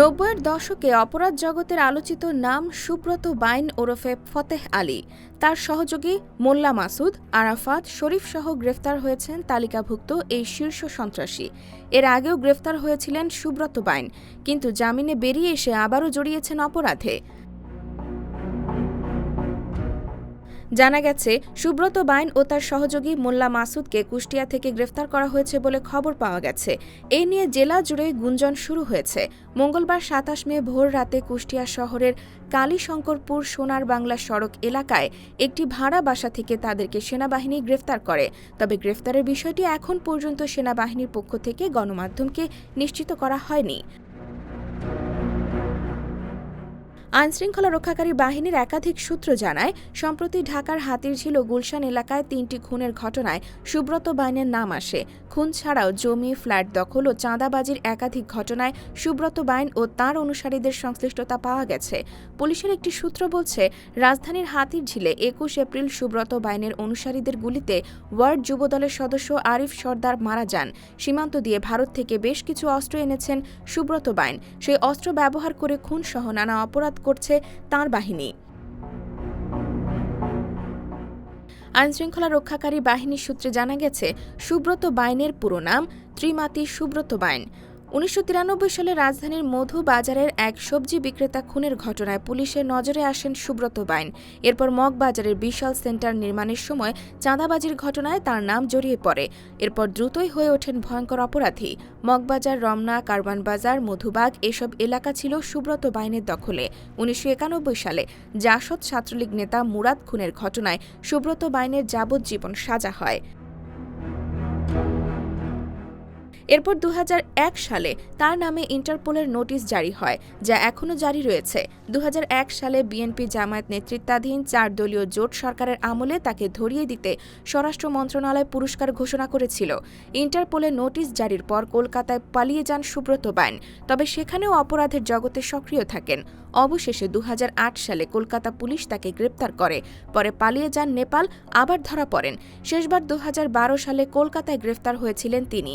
নব্বইয়ের দশকে অপরাধ জগতের আলোচিত নাম সুব্রত বাইন ওরফে ফতেহ আলী। তার সহযোগী মোল্লা মাসুদ, আরাফাত শরীফ সহ গ্রেফতার হয়েছেন তালিকাভুক্ত এই শীর্ষ সন্ত্রাসী। এর আগেও গ্রেফতার হয়েছিলেন সুব্রত বাইন, কিন্তু জামিনে বেরিয়ে এসে আবারও জড়িয়েছেন অপরাধে। জানা গেছে, সুব্রত বাইন ও তার সহযোগী মোল্লা মাসুদকে কুষ্টিয়া থেকে গ্রেফতার করা হয়েছে বলে খবর পাওয়া গেছে। এ নিয়ে জেলা জুড়ে গুঞ্জন শুরু হয়েছে। মঙ্গলবার সাতাশ মে ভোর রাতে কুষ্টিয়া শহরের কালীশঙ্করপুর সোনার বাংলা সড়ক এলাকায় একটি ভাড়া বাসা থেকে তাদেরকে সেনাবাহিনী গ্রেফতার করে। তবে গ্রেফতারের বিষয়টি এখন পর্যন্ত সেনাবাহিনীর পক্ষ থেকে গণমাধ্যমকে নিশ্চিত করা হয়নি। আইনশৃঙ্খলা রক্ষাকারী বাহিনীর একাধিক সূত্র জানায়, সম্প্রতি ঢাকার হাতিরঝিল গুলশান এলাকায় তিনটি খুনের ঘটনায় সুব্রত বাইনের নাম আসে। খুন ছাড়াও জমি, ফ্ল্যাট দখল ও চাঁদাবাজির একাধিক ঘটনায় সুব্রত বাইন ও তার অনুসারীদের সংশ্লিষ্টতা পাওয়া গেছে। পুলিশের একটি সূত্র বলছে, রাজধানীর হাতিরঝিলে একুশ এপ্রিল সুব্রত বাইনের অনুসারীদের গুলিতে ওয়ার্ড যুবদলের সদস্য আরিফ সর্দার মারা যান। সীমান্ত দিয়ে ভারত থেকে বেশ কিছু অস্ত্র এনেছেন সুব্রত বাইন। সেই অস্ত্র ব্যবহার করে খুন সহ নানা অপরাধ করছে তাঁর বাহিনী। আইন শৃঙ্খলা রক্ষাকারী বাহিনীর সূত্রে জানা গেছে, সুব্রত বাইনের পুরো নাম ত্রিমাতি সুব্রত বাইন। উনিশশো তিরানব্বই সালে রাজধানীর মধু বাজারের এক সবজি বিক্রেতা খুনের ঘটনায় পুলিশের নজরে আসেন সুব্রত বাইন। এরপর মগবাজারের বিশাল সেন্টার নির্মাণের সময় চাঁদাবাজির ঘটনায় তার নাম জড়িয়ে পড়ে। এরপর দ্রুতই হয়ে ওঠেন ভয়ঙ্কর অপরাধী। মগবাজার রমনা কারবান বাজার, মধুবাগ এসব এলাকা ছিল সুব্রত বাইনের দখলে। উনিশশো একানব্বই সালে জাসদ ছাত্রলীগ নেতা মুরাদ খুনের ঘটনায় সুব্রত বাইনের যাবজ্জীবন সাজা হয়। এরপর দু হাজার এক সালে তার নামে ইন্টারপোলের নোটিশ জারি হয়, যা এখনও জারি রয়েছে। দু হাজার এক সালে বিএনপি জামায়াত নেতৃত্বাধীন চার দলীয় জোট সরকারের আমলে তাকে ধরিয়ে দিতে স্বরাষ্ট্র মন্ত্রণালয় পুরস্কার ঘোষণা করেছিল। ইন্টারপোলের নোটিশ জারির পর কলকাতায় পালিয়ে যান সুব্রত বাইন, তবে সেখানেও অপরাধের জগতে সক্রিয় থাকেন। অবশেষে দু হাজার আট সালে কলকাতা পুলিশ তাকে গ্রেপ্তার করে, পরে পালিয়ে যান নেপাল, আবার ধরা পড়েন। শেষবার দু হাজার বারো সালে কলকাতায় গ্রেফতার হয়েছিলেন তিনি।